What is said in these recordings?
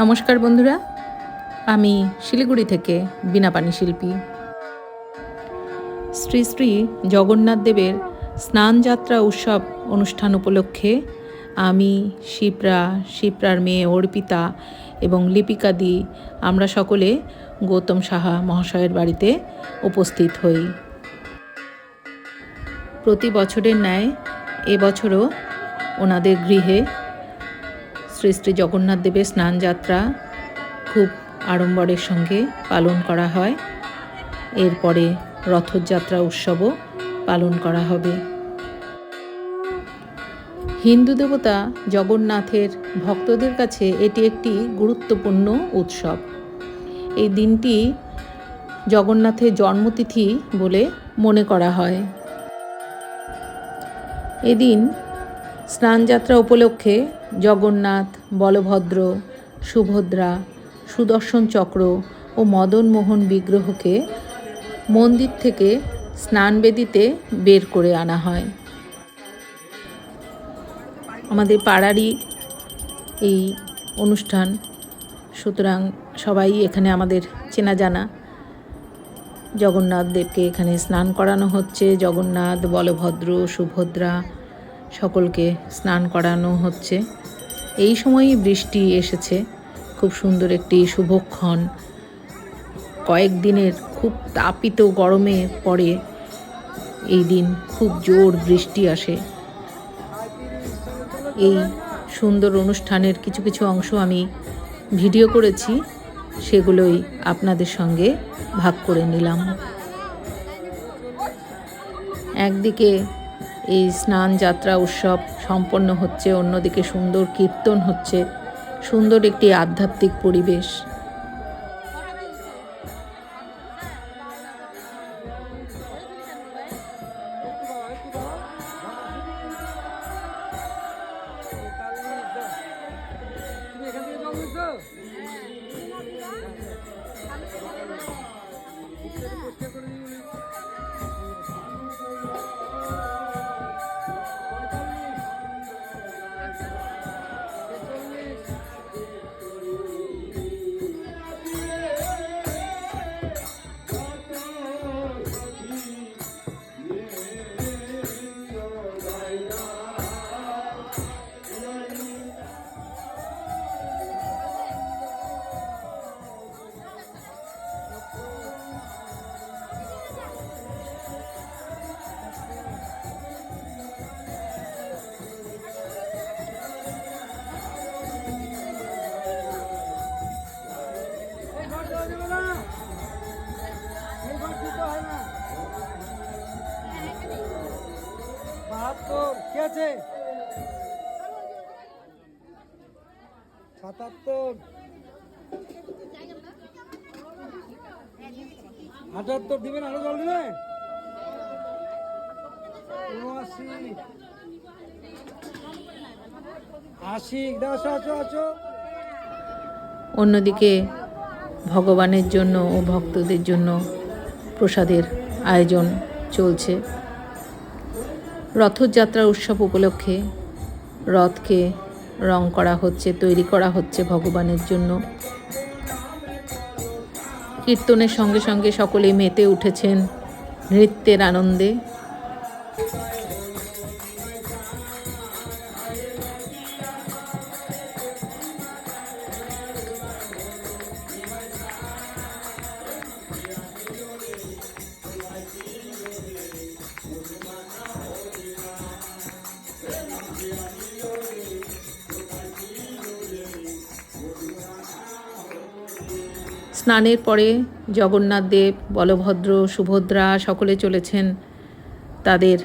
নমস্কার বন্ধুরা, আমি শিলিগুড়ি থেকে বিনা পানি শিল্পী। শ্রী শ্রী জগন্নাথ দেবের স্নানযাত্রা উৎসব অনুষ্ঠান উপলক্ষে আমি শিপ্রা, শিপ্রার মেয়ে অর্পিতা এবং লিপিকা দি, আমরা সকলে গৌতম সাহা মহাশয়ের বাড়িতে উপস্থিত হই। প্রতি বছরের ন্যায় এবছরও ওনাদের গৃহে শ্রী শ্রী জগন্নাথ দেবের স্নানযাত্রা খুব আড়ম্বরের সঙ্গে পালন করা হয়। এরপরে রথযাত্রা উৎসবও পালন করা হবে। হিন্দু দেবতা জগন্নাথের ভক্তদের কাছে এটি একটি গুরুত্বপূর্ণ উৎসব। এই দিনটি জগন্নাথের জন্মতিথি বলে মনে করা হয়। এদিন স্নানযাত্রা উপলক্ষে জগন্নাথ, বলভদ্র, সুভদ্রা, সুদর্শন চক্র ও মদনমোহন বিগ্রহকে মন্দির থেকে স্নানবেদিতে বের করে আনা হয়। আমাদের পাড়ারই এই অনুষ্ঠান। সুতরাং সবাই এখানে আমাদের চেনা জানা। জগন্নাথ দেবকে এখানে স্নান করানো হচ্ছে। জগন্নাথ, বলভদ্র, সুভদ্রা সকলকে স্নান করানো হচ্ছে। এই সময়ই বৃষ্টি এসেছে। খুব সুন্দর একটি শুভক্ষণ। কয়েকদিনের খুব তাপিত গরমে পরে এই দিন খুব জোর বৃষ্টি আসে। এই সুন্দর অনুষ্ঠানের কিছু কিছু অংশ আমি ভিডিও করেছি, সেগুলোই আপনাদের সঙ্গে ভাগ করে নিলাম। একদিকে এই স্নান যাত্রা উৎসব সম্পন্ন হচ্ছে অন্যদিকে সুন্দর কীর্তন হচ্ছে সুন্দর একটি আধ্যাত্মিক পরিবেশ। সাতাত্তর। আটাত্তর দিবেন, আরও জল দিবেন? উনআশি। আশি আছো আছো আছো। অন্যদিকে ভগবানের জন্য ও ভক্তদের জন্য প্রসাদের আয়োজন চলছে। রথযাত্রা উৎসব উপলক্ষে রথকে রং করা হচ্ছে, তৈরি করা হচ্ছে ভগবানের জন্য। কীর্তনের সঙ্গে সঙ্গে সকলেই মেতে উঠেছেন নৃত্যের আনন্দে। স্নানের পরে জগন্নাথ দেব, বলভদ্র, সুভদ্রা সকলে চলেছেন তাদের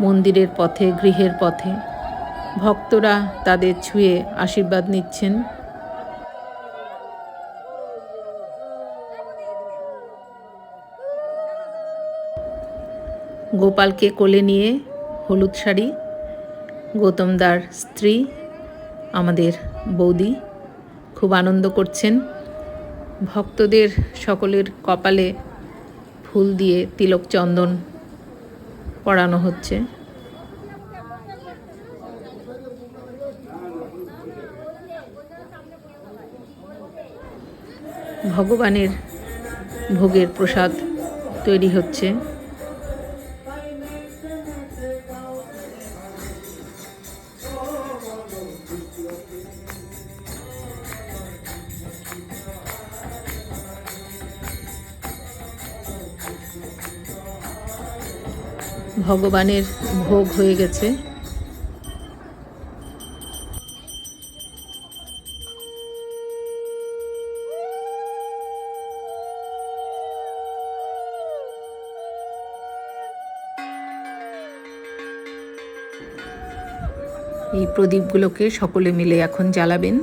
মন্দিরের পথে, গৃহের পথে। ভক্তরা তাদের ছুঁয়ে আশীর্বাদ নিচ্ছেন। গোপালকে কোলে নিয়ে হলুদ শাড়ি গৌতমদার স্ত্রী, আমাদের বৌদি, খুব আনন্দ করছেন। ভক্তদের সকলের কপালে ফুল দিয়ে তিলক চন্দন পড়ানো হচ্ছে। ভগবানের ভোগের প্রসাদ তৈরি হচ্ছে। ভগবানের ভোগ হয়ে গেছে। এই প্রদীপগুলোকে সকলে মিলে এখন জ্বালাবেন।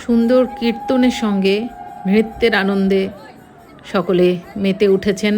সুন্দর কীর্তনের সঙ্গে নৃত্যের আনন্দে সকলে মেতে উঠেছেন।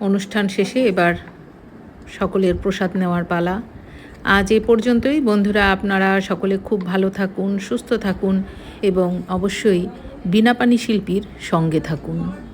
অনুষ্ঠান শেষে এবার সকলের প্রসাদ নেওয়ার পালা। আজ এ পর্যন্তই। বন্ধুরা, আপনারা সকলে খুব ভালো থাকুন, সুস্থ থাকুন এবং অবশ্যই বিনাপানি শিল্পীর সঙ্গে থাকুন।